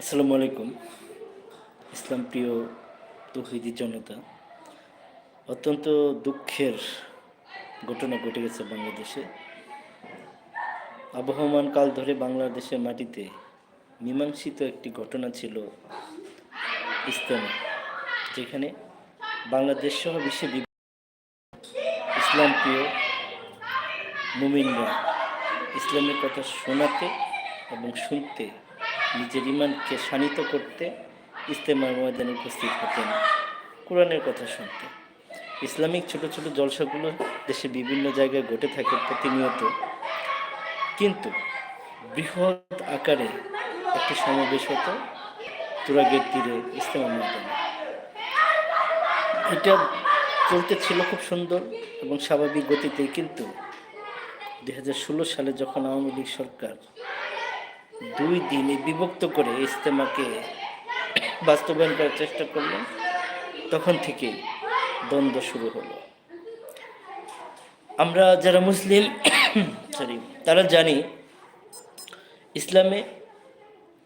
আসসালামু আলাইকুম। ইসলাম প্রিয় তৌহিদি জনতা, অত্যন্ত দুঃখের ঘটনা ঘটে গেছে বাংলাদেশে। আবহমান কাল ধরে বাংলাদেশের মাটিতে মীমাংসিত একটি ঘটনা ছিল ইসলাম, যেখানে বাংলাদেশ সহ বিশ্বে ইসলাম প্রিয় মুমিনরা ইসলামের কথা শোনাতে এবং শুনতে নিজের ইমানকে শানিত করতে ইস্তেমার ময়দানে উপস্থিত হতেন। কোরআনের কথা শুনতে। ইসলামিক ছোট ছোট জলসাগুলো দেশে বিভিন্ন জায়গায় ঘটে থাকে প্রতিনিয়ত। কিন্তু বৃহৎ আকারে একটি সমাবেশ হতো তুরাগের তীরে ইস্তেমা ময়দানে। এটা চলতে ছিল খুব সুন্দর এবং স্বাভাবিক গতিতে কিন্তু দুই হাজার ষোলো সালে যখন আওয়ামী লীগ সরকার দুই দিনে বিভক্ত করে ইজতেমাকে বাস্তবায়ন করার চেষ্টা করলেন তখন থেকেই দ্বন্দ্ব শুরু হলো। আমরা যারা মুসলিম, সরি, তারা জানি ইসলামে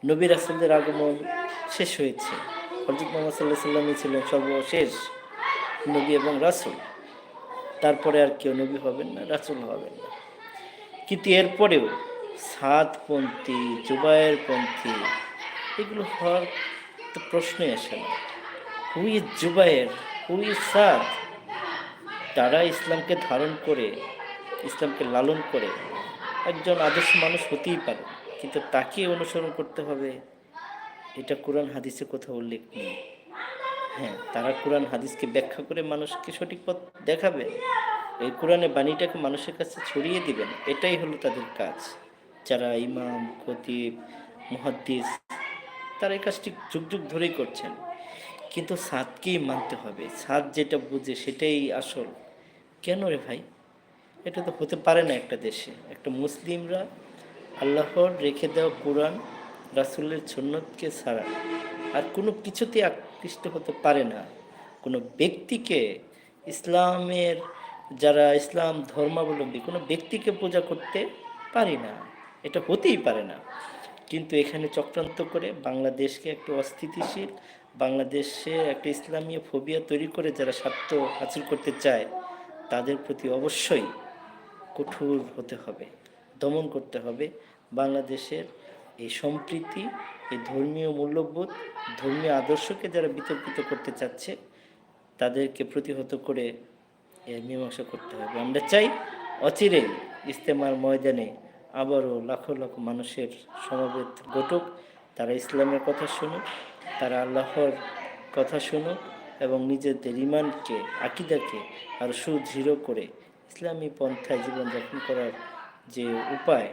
নবী রাসুলদের আগমন শেষ হয়েছে। হজরত মোহাম্মদ সাল্লাহ সাল্লামই ছিলেন সর্বশেষ নবী এবং রাসুল। তারপরে আর কেউ নবী হবেন না, রাসুল হবেন না। কিন্তু এরপরেও সাতপন্থী জুবায়ের পন্থী এগুলো হওয়ার তো প্রশ্নই আসে না। হুই জুবায়ের হুই সাদ? তারা ইসলামকে ধারণ করে, ইসলামকে লালন করে, একজন আদর্শ মানুষ হতেই পারে, কিন্তু তাকে অনুসরণ করতে হবে, এটা কোরআন হাদিসে কোথাও উল্লেখ নেই। হ্যাঁ তারা কোরআন হাদিসকে ব্যাখ্যা করে মানুষকে সঠিক পথ দেখাবে, এই কোরআনে বাণীটাকে মানুষের কাছে ছড়িয়ে দিবেন, এটাই হলো তাদের কাজ। যারা ইমাম, খতিব, মুহাদ্দিস, তারা এই কাজটি যুগ যুগ ধরেই করছেন। কিন্তু সাদকেই মানতে হবে। সাদ যেটা বুঝে সেটাই আসল। কেন রে ভাই? এটা তো হতে পারে না একটা দেশে। একটা মুসলিমরা আল্লাহর রেখে দেওয়া কোরআন, রাসুলের সন্ন্যতকে ছাড়া আর কোনো কিছুতে আকৃষ্ট হতে পারে না। কোনো ব্যক্তিকে ইসলামের, যারা ইসলাম ধর্মাবলম্বী, কোনো ব্যক্তিকে পূজা করতে পারি না। এটা হতেই পারে না। কিন্তু এখানে চক্রান্ত করে বাংলাদেশকে একটু অস্থিতিশীল, বাংলাদেশে একটা ইসলামীয় ফোবিয়া তৈরি করে যারা স্বার্থ হাসিল করতে চায়, তাদের প্রতি অবশ্যই কঠোর হতে হবে, দমন করতে হবে। বাংলাদেশের এই সম্প্রীতি, এই ধর্মীয় মূল্যবোধ, ধর্মীয় আদর্শকে যারা বিতর্কিত করতে চাচ্ছে, তাদেরকে প্রতিহত করে এর মীমাংসা করতে হবে। আমরা চাই অচিরেই ইস্তেমার ময়দানে আবারও লাখো লাখো মানুষের সমবেত ঘটুক, তারা ইসলামের কথা শুনুক, তারা আল্লাহর কথা শুনুক এবং নিজেদের ইমানকে আকিদাকে আর সুদৃঢ় করে ইসলামী পন্থায় জীবনযাপন করার যে উপায়